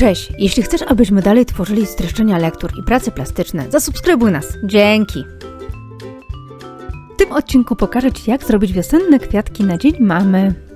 Cześć! Jeśli chcesz, abyśmy dalej tworzyli streszczenia lektur i prace plastyczne, zasubskrybuj nas. Dzięki! W tym odcinku pokażę Ci, jak zrobić wiosenne kwiatki na Dzień Mamy.